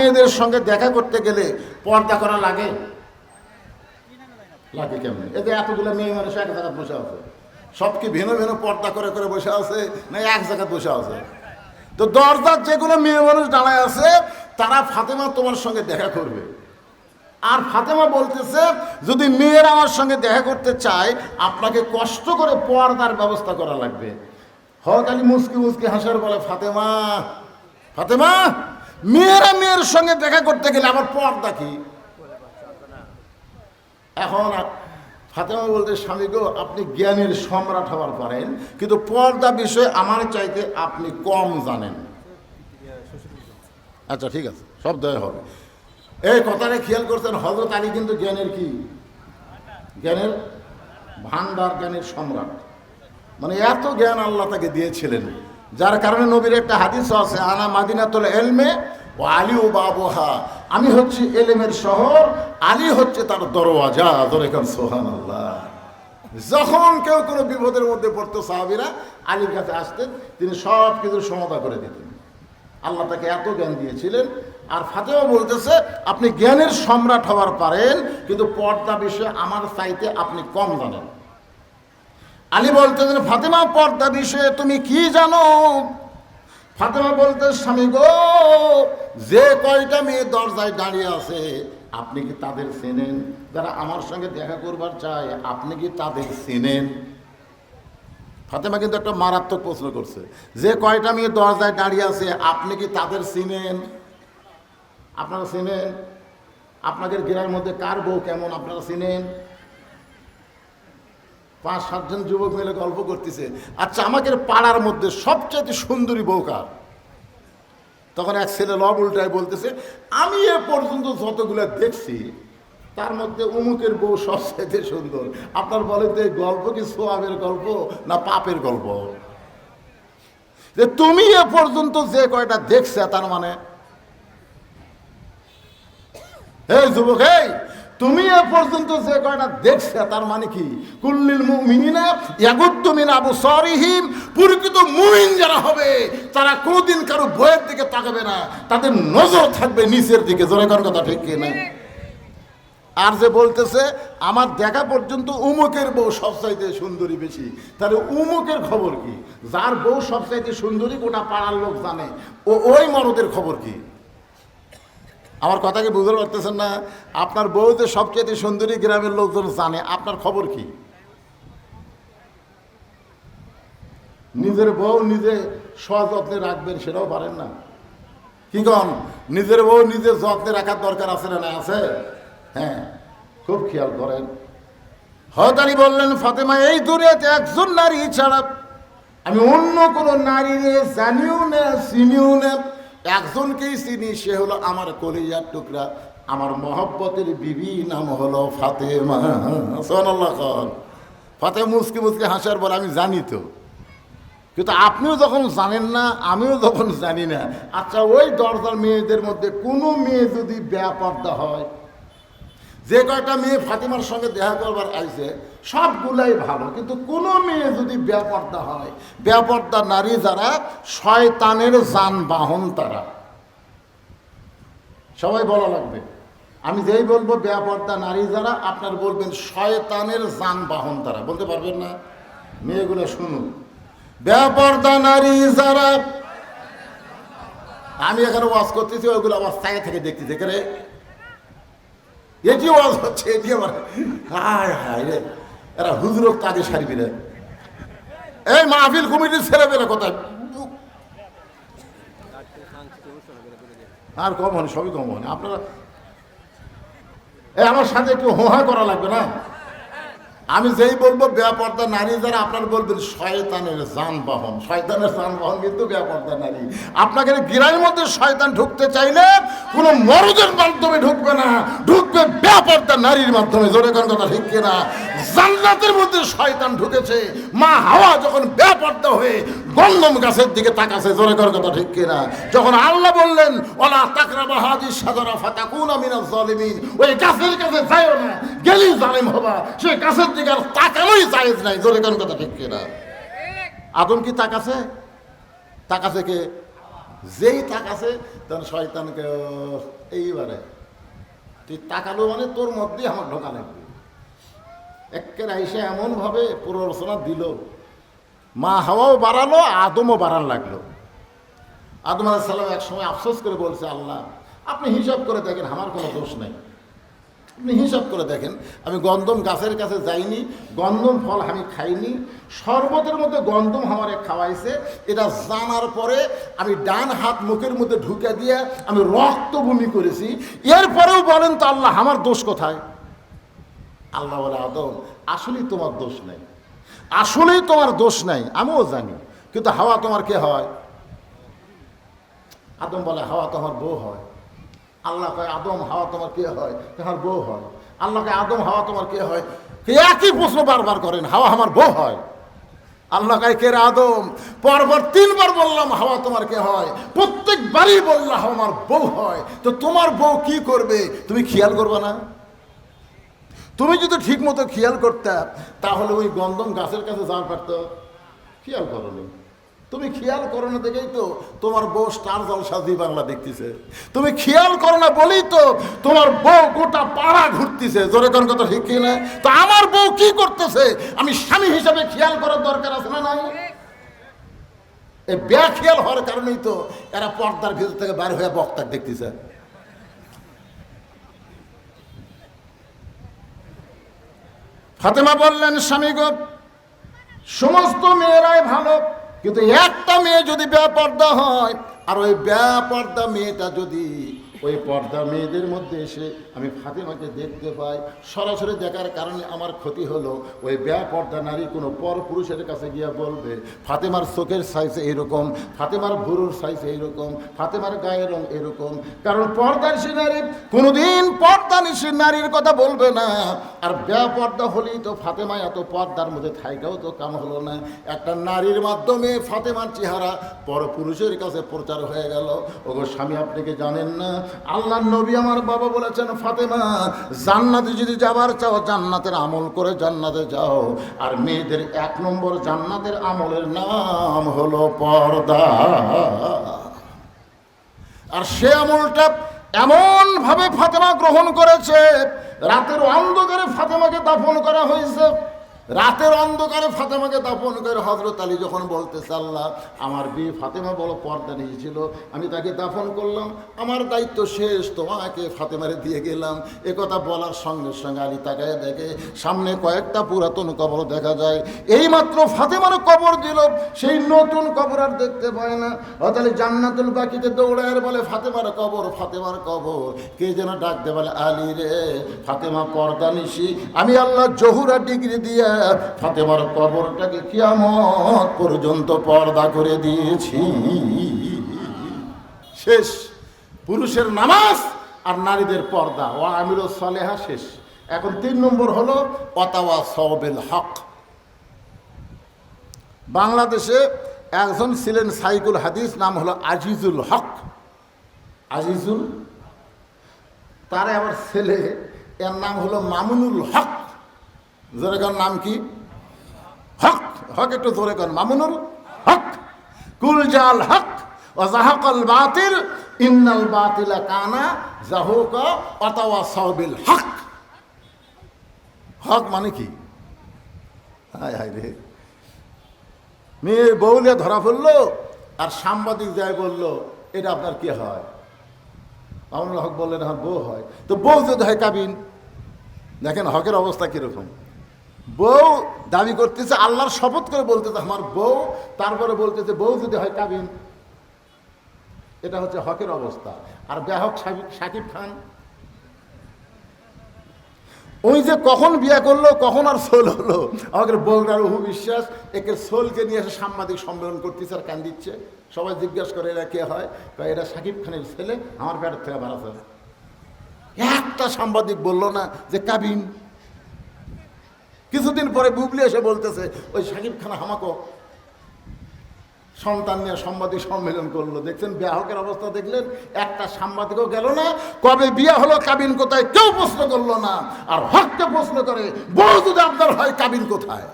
মেয়েদের সঙ্গে দেখা করতে গেলে পর্দা করা লাগে? লাগে কেমন? এতে এতগুলো মেয়ে মানুষ এক জায়গায় বসে আছে। সব কি ভিন্ন ভিন্ন পর্দা করে করে বসে আছে না এক জায়গায় বসে আছে? তো দরজার যেগুলো মেয়ে মানুষ দাঁড়ায় আছে, তারা ফাতেমা তোমার সঙ্গে দেখা করবে। আর ফাতেমা বলতেছে, যদি মেয়েরা আমার সঙ্গে দেখা করতে চায়, আপনাকে কষ্ট করে পর্দার ব্যবস্থা করা লাগবে। হক আলী মুসকি মুসকি হাসার বলে, ফাতেমা ফাতেমা মেয়েরা মেয়ের সঙ্গে দেখা করতে গেলে আবার পর্দা কি? এখন ফাতেমা বলতে স্বামী গো, আপনি জ্ঞানের সম্রাট হওয়ার পারেন, কিন্তু পর্দা বিষয়ে আমার চাইতে আপনি কম জানেন। আচ্ছা ঠিক আছে, সব দয়া হবে। এই কথাটা খেয়াল করছেন হজরত আলী কিন্তু জ্ঞানের কি? জ্ঞানের ভান্ডার জ্ঞানের সম্রাট। মানে এত জ্ঞান আল্লাহ তাকে দিয়েছিলেন। যার কারণে নবীর একটা হাদিস আছে, আনা মাদিনাতুল এলমে ও আলী ও বাবুহা। আমি হচ্ছি এলেমের শহর, আলী হচ্ছে তার দরওয়াজা। দরেখান সোহান আল্লাহ যখন কেউ কোনো বিপদের মধ্যে পড়তো সাহাবিরা, আলীর কাছে আসতেন, তিনি সব কিছু সমাধা করে দিতেন। আল্লাহ তাকে এত জ্ঞান দিয়েছিলেন। আর ফাতেমা বলতেছে, আপনি জ্ঞানের সম্রাট হওয়ার পারেন, কিন্তু পর্দা বিষয়ে আমার চাইতে আপনি কম জানেন। আলী বলতেছেন, ফাতেমা, পর্দা বিষয়ে তুমি কি জানো? ফাতেমা বলতে স্বামী গো, যে কয়টা মেয়ে দরজায় দাঁড়িয়ে আছে, আপনি কি তাদের চেনেন? যারা আমার সঙ্গে দেখা করবার চায়, আপনি কি তাদের চেনেন? ফাতেমা কিন্তু একটা মারাত্মক প্রশ্ন করছে, যে কয়টা মেয়ে দরজায় দাঁড়িয়ে আছে, আপনি কি তাদের চিনেন? আপনারা চিনেন? আপনাদের গ্রামের মধ্যে কার বউ কেমন, আপনারা চিনেন? পাঁচ সাতজন যুবক মিলে গল্প করতেছে। আচ্ছা আমাদের পাড়ার মধ্যে সবচেয়ে সুন্দরী বউ কার? তখন এক ছেলে লব উল্টায় বলতেছে, আমি এ পর্যন্ত যতগুলো দেখছি, তার মধ্যে অমুকের বউ সবচাইতে সুন্দর। আপনার বলেন তো গল্প কি সোয়াবের গল্প না পাপের গল্প? যে তুমি এ পর্যন্ত যে কয়টা দেখছে, তার মানে এই যুবক, এই তুমি এ পর্যন্ত যে কয়টা দেখছে, তার মানে কি? কুল্লিল মুমিনিনা ইয়াগুদ্দু মিন আবসারিহিম, প্রকৃত মুমিন যারা হবে, তারা কোনোদিন কারও বইয়ের দিকে তাকাবে না। তাদের নজর থাকবে নিচের দিকে। জোরে কোন কথা ঠিক কি না আর যে বলতেছে, আমার দেখা পর্যন্ত উমুকের বউ সবচাইতে সুন্দরী বেশি। তাহলে উমুকের খবর কি? যার বউ সবচাইতে সুন্দরী গোটা পাড়ার লোক জানে। ও ওই মরদের খবর কি? আমার কথা কি বুঝতে পারতেছেন না? আপনার বউ যে সবচেয়ে সুন্দরী গ্রামের লোকজন জানে, আপনার খবর কি? নিজের বউ নিজে সযত্নে রাখবেন সেটাও পারেন না। কি কন? নিজের বউ নিজের যত্নে রাখার দরকার আছে না আছে? হ্যাঁ খুব খেয়াল করেন। হতারি বললেন, ফাতেমা, এই দূরেতে একজন নারী ছাড়া আমি অন্য কোনো নারী জানিও না, চিনিও না। একজনকেই চিনি, সে হলো আমার কলিজার টুকরা। আমার মহব্বতের বিবি নাম হলো ফাতেমা। ফাতে মুসকি মুসকি হাসার পর আমি জানি তো। কিন্তু আপনিও যখন জানেন না, আমিও যখন জানি না। আচ্ছা ওই দরজার মেয়েদের মধ্যে কোনো মেয়ে যদি ব্যাপারটা হয় যে কয়টা মেয়ে ফাতিমার সঙ্গে দেখা করবার আইছে, সবগুলাই ভালো। কিন্তু কোনো মেয়ে যদি ব্যাপারটা হয় ব্যাপারটা নারী যারা, শয়তানের যানবাহন তারা। সবাই বলা লাগবে। আমি যেই বলব ব্যাপারটা নারী যারা, আপনার বলবেন শয়তানের যানবাহন তারা। বলতে পারবেন না? মেয়েগুলো শুনুন। ব্যাপারটা নারী যারা, আমি এখানে ওয়াজ করতেছি ওইগুলো আবার চাই থেকে দেখতেছি। এখানে এটি ওয়াজ হচ্ছে, এটি আমার হায় হায় রে। এরা হুজুরক কাজে সারিবি রে। এই মাহফিল কমিটির ছেলে পেলে কোথায়? আর কম হন সবই কম হন আপনারা আমার সাথে একটু হোহা করা লাগবে না? আমি যেই বলব ব্যাপারটা নারী যারা, আপনার বলবেন শয়তানের যানবাহন। শয়তানের যানবাহন কিন্তু ব্যাপারটা নারী। আপনাকে গিরার মধ্যে শয়তান ঢুকতে চাইলে কোনো মরদের মাধ্যমে ঢুকবে না। ঢুকবে ব্যাপারটা নারীর মাধ্যমে। জোরে কোন কথা ঠিক কিনা? জান্নাতের মধ্যে শয়তান ঢুকেছে। মা হাওয়া যখন ব্যাপারটা হয়ে গন্ধম গাছের দিকে তাকাছে, জোরে কোন কথা ঠিক কিনা? যখন আল্লাহ বললেন, ওলা তাকরাবা হাজি সাদরা ফাতাকুনা মিনাজ জালিমিন ওই গাছের কাছে যাইও না, গেলেই জালিম হবা। সেই গাছের দিকে আর তাকানোই জায়েজ নাই, জোরে কোন কথা ঠিক কিনা? আদম কি তাকাছে? তাকাছে কে? যেই তাকাছে তখন শয়তানকে এইবারে, তুই তাকালো মানে তোর মধ্যেই আমার ঢোকা লাগবে। একের আইসে এমনভাবে প্ররোচনা দিল। মা হাওয়াও বাড়ালো, আদমও বাড়ান লাগল। আদম আলাইসাল্লাম এক সময় আফসোস করে বলছে, আল্লাহ, আপনি হিসাব করে দেখেন, আমার কোনো দোষ নাই। আপনি হিসাব করে দেখেন, আমি গন্ধম গাছের কাছে যাইনি, গন্ধম ফল আমি খাইনি, শরবতের মধ্যে গন্ধম আমারে খাওয়াইছে, এটা জানার পরে আমি ডান হাত মুখের মধ্যে ঢুকে দিয়ে আমি রক্ত করেছি। এরপরেও বলেন তো আল্লাহ, আমার দোষ কোথায়? আল্লাহ বলে, আদম, আসলেই তোমার দোষ নাই। আসলেই তোমার দোষ নাই, আমিও জানি, কিন্তু হাওয়া তোমার কে হয়? আদম বলে, হাওয়া তোমার বউ হয়। আল্লাহ কয়, আদম, হাওয়া তোমার কে হয়? তোমার বউ হয়। আল্লাহ কয়, আদম, হাওয়া তোমার কে হয়? কে একই প্রশ্ন বারবার করেন, হাওয়া আমার বউ হয়। আল্লাহ কয়, কে আদম? পরপর তিনবার বললাম, হাওয়া তোমার কে হয়? প্রত্যেকবারই বললাম আমার বউ হয়। তো তোমার বউ কি করবে? তুমি খেয়াল করবে না? তুমি যদি ঠিক মতো খেয়াল করতে, তাহলে ওই গন্ধম গাছের কাছে যাওয়ার পারতো। খেয়াল করনি। তুমি খেয়াল করো না দেখেই তো তোমার বউ স্টার জলসা জি বাংলা দেখতেছে। তুমি খেয়াল করো না বলেই তো তোমার বউ গোটা পাড়া ঘুরতেছে। জোরে কোন কথা ঠিক না? তো আমার বউ কি করতেছে? আমি স্বামী হিসাবে খেয়াল করার দরকার আছে না নাই? এই ব্যাগ খেয়াল হওয়ার কারণেই তো এরা পর্দার ভিতর থেকে বাইরে হয়ে বক্তার দেখতেছে। ফাতেমা বললেন, স্বামী গো, সমস্ত মেয়েরাই ভালো, কিন্তু একটা মেয়ে যদি ব্যাপারদা হয়, আর ওই ব্যাপারদা মেয়েটা যদি ওই পর্দা মেয়েদের মধ্যে এসে আমি ফাতেমাকে দেখতে পাই। সরাসরি দেখার কারণে আমার ক্ষতি হলো। ওই বেপর্দা নারী কোনো পর পুরুষের কাছে গিয়ে বলবে, ফাতেমার চোখের সাইজ এইরকম, ফাতেমার ভুরুর সাইজ এইরকম, ফাতেমার গায়ের রং এরকম কারণ পর্দা পর্দানিসী নারী, কোনোদিন পর্দানিসী নারীর কথা বলবে না। আর বেপর্দা হলেই তো ফাতেমা এত পর্দার মধ্যে থাইকাও তো কাম হলো না। একটা নারীর মাধ্যমে ফাতেমার চেহারা পর পুরুষের কাছে প্রচার হয়ে গেল। ওগো স্বামী, আপনি কি জানেন না? আল্লাহ নবী আমার বাবা বলেছেন, ফাতেমা, জান্নাতে যদি যাবার চাও, জান্নাতের আমল করে জান্নাতে যাও। আর মেয়েদের এক নম্বর জান্নাতের আমলের নাম হলো পর্দা। আর সে আমলটা এমনভাবে ফাতেমা গ্রহণ করেছে, রাতের অন্ধকারে ফাতেমাকে দাফন করা হয়েছে। রাতের অন্ধকারে ফাতেমাকে দাফন করে হজরত আলী যখন বলতে আল্লাহ, আমার বিয়ে ফাতেমা বড় পর্দা নিয়েছিল, আমি তাকে দাফন করলাম, আমার দায়িত্ব শেষ, তোমাকে ফাতেমারে দিয়ে গেলাম। এ কথা বলার সঙ্গে সঙ্গে আলী তাকায় দেখে, সামনে কয়েকটা পুরাতন কবর দেখা যায়। এইমাত্র ফাতেমার কবর দিল, সেই নতুন কবর আর দেখতে পায় না। অতালি জান্নাতুল বাকিতে দৌড়ায় বলে, ফাতেমার কবর ফাতেমার কবর। কে যেন ডাকতে বলে, আলী রে, ফাতেমা পর্দা নিশি, আমি আল্লাহ জহুরা ডিগ্রি দিয়ে ফাতেমার কবরটাকে কিয়ামত পর্যন্ত পর্দা করে দিয়েছি। শেষ। পুরুষের নামাজ আর নারীদের পর্দা। ও আমির সালেহা শেষ। এখন তিন নম্বর হলো অতাওয়া সবেল হক। বাংলাদেশে একজন ছিলেন সাইকুল হাদিস, নাম হলো আজিজুল হক। আজিজুল? তার আবার ছেলে, এর নাম হলো মামুনুল হক। জোরে কর, নাম কি? হক হক একটু জোরে কর মামুনুল হক। কুলজাল হক বাতিল, ইন্নাল কানা হক। হক মানে কি? হায় রে। বউলে ধরা পড়ল, আর সাংবাদিক যায় বলল, এটা আপনার কি হয়? হক বললেন হ্যাঁ বউ হয়। তো বউ যদি হয় কাবিন, দেখেন হকের অবস্থা কীরকম। বউ দাবি করতেছে, আল্লাহর শপথ করে বলতেছে, আমার বউ, তারপরে বলতেছে, বউ যদি হয় কাবিন। এটা হচ্ছে হকের অবস্থা। আর ব্যাহক সাকিব খান, ওই যে কখন বিয়ে করল, কখন আর সোল হলো? আমাদের বউরার বহু বিশ্বাস একে সোলকে নিয়ে এসে সাংবাদিক সম্মেলন করতেছে আর কান দিচ্ছে। সবাই জিজ্ঞাসা করে, এরা কে হয়? এরা সাকিব খানের ছেলে, আমার ব্যাটার থেকে বাড়াতে একটা সাংবাদিক বলল না যে কাবিন। কিছুদিন পরে বুবলি এসে বলতেছে ওই সাকিব খান হামাকো সন্তান নিয়ে সাংবাদিক সম্মেলন করলো দেখছেন ব্যাহকের অবস্থা দেখলেন একটা সাংবাদিকও গেল না কবে বিয়ে হলো কাবিন কোথায় কেউ প্রশ্ন করলো না আর হককে প্রশ্ন করে বউ যদি আপনার হয় কাবিন কোথায়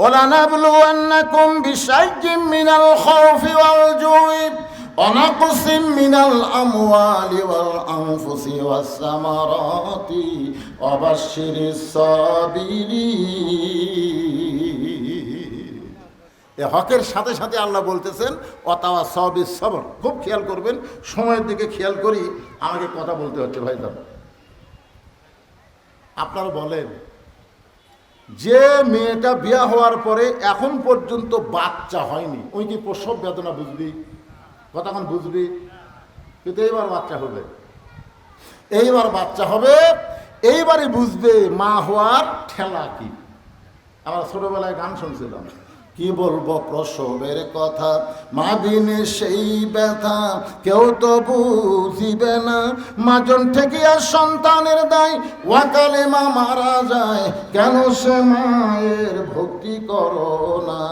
ولنبلونكم بشيء من الخوف والجوع ونقص من الأموال والأنفس والثمرات وبشر الصابرين এ হকের সাথে সাথে আল্লাহ বলতেছেন অতাওয়া সবই সবর খুব খেয়াল করবেন সময়ের দিকে খেয়াল করি আমাকে কথা বলতে হচ্ছে ভাই দাদা আপনারা বলেন যে মেয়েটা বিয়া হওয়ার পরে এখন পর্যন্ত বাচ্চা হয়নি ওই কি প্রসব বেদনা বুঝবি কতক্ষণ বুঝবি? কিন্তু এইবার বাচ্চা হবে। এইবার বাচ্চা হবে, এইবারই বুঝবে মা হওয়ার ঠেলা কি। আমরা ছোটবেলায় গান শুনছিলাম। কি বলব প্রসবের কথা? মা বিনে সেই ব্যথা কেউ তো বুঝিবে না। মাজন থেকে আর সন্তানের দায়, ওয়াকালে মা মারা যায়, কেন সে মায়ের ভক্তি করো না?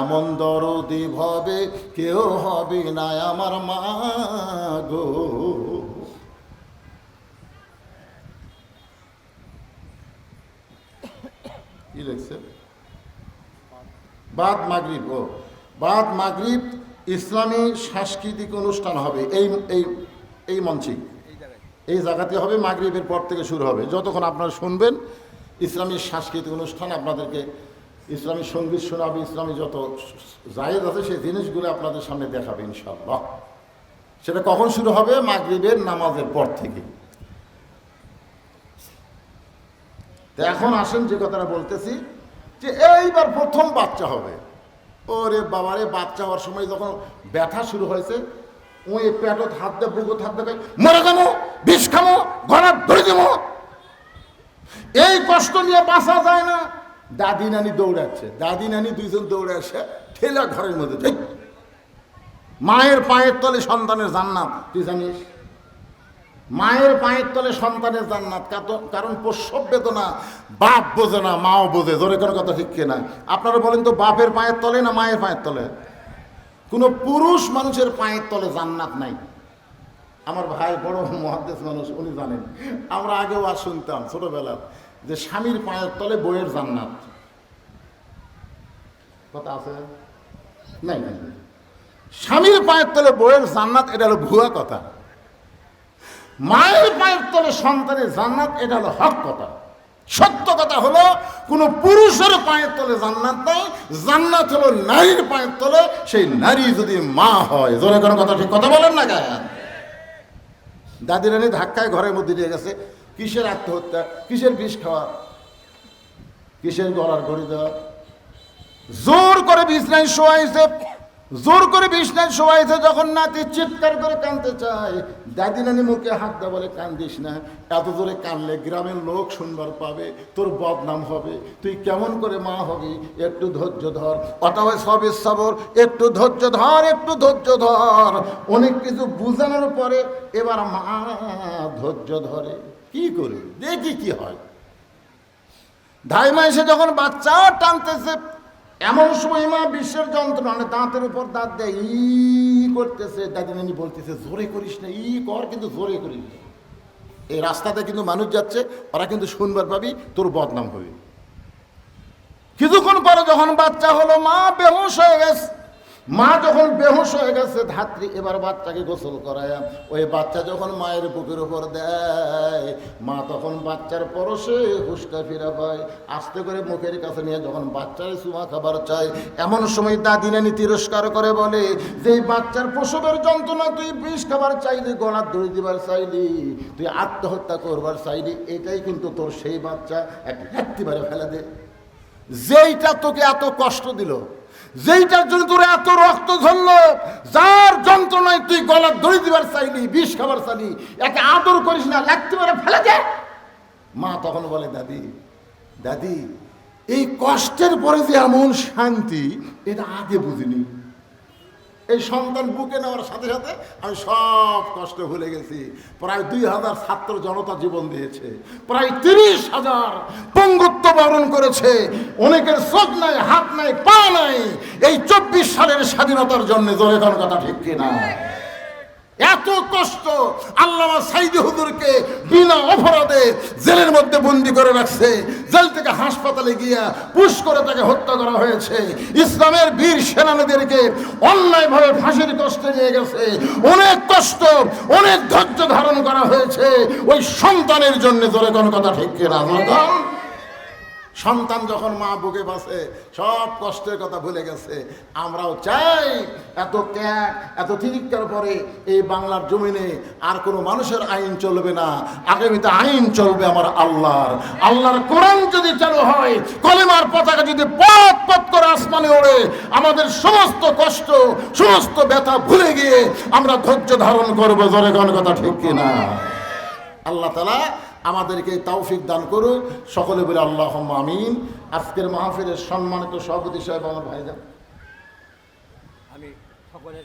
এমন দরদি ভবে কেউ হবে না আমার মা গো। কি লিখছে? বাদ মাগরিব, ও। বাদ মাগরিব ইসলামী সাংস্কৃতিক অনুষ্ঠান হবে এই এই এই মঞ্চে। এই জায়গাতে হবে মাগরিবের পর থেকে শুরু হবে। যতক্ষণ আপনারা শুনবেন, ইসলামী সাংস্কৃতিক অনুষ্ঠান আপনাদেরকে, ইসলামী সংগীত শোনাবে, ইসলামী যত জায়েজ আছে সেই জিনিসগুলো আপনাদের সামনে দেখাবে ইনশাল্লাহ সেটা কখন শুরু হবে? মাগরিবের নামাজের পর থেকে। এখন আসেন যে কথাটা বলতেছি যে এইবার প্রথম বাচ্চা হবে। ওরে বাবারে, বাচ্চা হওয়ার সময় যখন ব্যথা শুরু হয়েছে ওই পেটত হাত দিয়ে, বুকুত হাত দিয়ে মরে যাব, বিষ খামো গলার ধরে দেবো। এই কষ্ট নিয়ে বাঁচা যায় না। দাদি নানি দৌড়াচ্ছে, দাদি নানি দুইজন দৌড়ে আসে ঠেলা ঘরের মধ্যে মায়ের পায়ের তলে সন্তানের জান্নাত, তুই জানিস? মায়ের পায়ের তলে সন্তানের জান্নাত, কাত- কারণ প্রসব বেদনা, বাপ বোঝে না, মাও বোঝে, জোরে কোনো কথা ঠিক না আপনারা বলেন তো বাপের পায়ের তলে না মায়ের পায়ের তলে? কোনো পুরুষ মানুষের পায়ের তলে জান্নাত নাই। আমার ভাই বড় মহাদেশ মানুষ, উনি জানেন। আমরা আগেও আর শুনতাম ছোটবেলা যে স্বামীর পায়ের তলে বইয়ের জান্নাত। কথা আছে? নাই নাই। স্বামীর পায়ের তলে বইয়ের জান্নাত, এটা হলো ভুয়া কথা। মায়ের পায়ের তলে সন্তানের জান্নাত, এটা হলো হক কথা। সত্য কথা হলো, কোনো পুরুষের পায়ের তলে জান্নাত নাই, জান্নাত হলো নারীর পায়ের তলে। সেই নারী যদি মা হয়, জোরে কোনো কথা ঠিক কথা বলেন না গায়ে? দাদি রানী ধাক্কায় ঘরের মধ্যে নিয়ে গেছে। কিসের আত্মহত্যা? কিসের বিষ খাওয়া? কিসের গলার ঘড়ি দেওয়া জোর করে বিছনায় শোয়াইছে। জোর করে বিছনায় শোয়াইছে যখন নাতি চিৎকার করে কানতে চায়। দাদি নানি মুখে হাত দেয় বলে কান্দিস না। এত জোরে কানলে গ্রামের লোক শুনবার পাবে। তোর বদনাম হবে। তুই কেমন করে মা হবি? একটু ধৈর্য ধর। অথবা সবে সবর। একটু ধৈর্য ধর, একটু ধৈর্য ধর। অনেক কিছু বুঝানোর পরে এবার মা ধৈর্য ধরে। কি করবে? দেখি কি হয়? ধাই মাসে যখন বাচ্চা টানতেছে এমন সময় মা বিশ্বের যন্ত্রণা মানে দাঁতের উপর দাঁত দেয়, ই করতেছে, দাদি বলতেছে, জোরে করিস না, ই কর কিন্তু জোরে করিস না। এই রাস্তাতে কিন্তু মানুষ যাচ্ছে, ওরা কিন্তু শুনবার পাবি তোর বদনাম হবে কিছুক্ষণ পরে যখন বাচ্চা হলো, মা বেহুশ হয়ে গেছে মা যখন বেহুশ হয়ে গেছে, ধাত্রী এবার বাচ্চাকে গোসল করায়। ওই বাচ্চা যখন মায়ের বুকের উপর দেয়, মা তখন বাচ্চার পরশে হুস্কা ফিরা পায়। আস্তে করে মুখের কাছে নিয়ে যখন বাচ্চার চুমা খাবার চায়, এমন সময় দাদি নানি তিরস্কার করে বলে যে বাচ্চার প্রসবের যন্ত্রণা, তুই বিষ খাবার চাইলি, গলার দড়ি দিবার চাইলি, তুই আত্মহত্যা করবার চাইলি, এটাই কিন্তু তোর সেই বাচ্চা, এক ব্যক্তিবারে ফেলে দে। যেইটা তোকে এত কষ্ট দিল যেইটার জন্য তোর এত রক্ত ঝরল, যার যন্ত্রণায় তুই গলা দড়ি দিবার চাইলি, বিষ খাবার চাইলি, একে আদর করিস না লাগতে পারে ফেলে দে। মা তখন বলে, দাদি দাদি, এই কষ্টের পরে যে এমন শান্তি, এটা আগে বুঝিনি। এই সন্তান বুকে নেওয়ার সাথে সাথে আমি সব কষ্ট ভুলে গেছি। প্রায় দুই হাজার ছাত্র জনতা জীবন দিয়েছে। প্রায় তিরিশ হাজার পঙ্গুত্ব বরণ করেছে। অনেকের চোখ নাই, হাত নাই, পা নাই। এই চব্বিশ সালের স্বাধীনতার জন্য জোরে কথা ঠিক কিনা? কষ্ট আল্লামা সাইদি হুজুরকে বিনা অপরাধে জেলের মধ্যে বন্দি করে রাখছে। জেল থেকে হাসপাতালে গিয়া পুশ করে তাকে হত্যা করা হয়েছে। ইসলামের বীর সেনানীদেরকে অন্যায়ভাবে ফাঁসির কষ্টে নিয়ে গেছে। অনেক কষ্ট, অনেক ধৈর্য ধারণ করা হয়েছে। ওই সন্তানের জন্য জোরে কোনো কথা ঠিক কিনা? সন্তান যখন মা বুকে বাসে, সব কষ্টের কথা ভুলে গেছে। আমরাও চাই এত ত্যাগ, এত তিরিকার পরে এই বাংলার জমিনে আর কোনো মানুষের আইন চলবে না। আগামীতে আইন চলবে আমার আল্লাহর। আল্লাহর কোরআন যদি চালু হয়, কলেমার পতাকা যদি পথ পথ করে আসমানে ওড়ে, আমাদের সমস্ত কষ্ট, সমস্ত ব্যথা ভুলে গিয়ে আমরা ধৈর্য ধারণ করব। কোন কথা ঠিক কিনা? আল্লাহ তালা আমাদেরকে তৌফিক দান করুন। সকলে বলে আল্লাহ আমিন। আজকের মাহফিলের সম্মানিত সভাপতি সাহেব আমার ভাইজান। আমি সকলের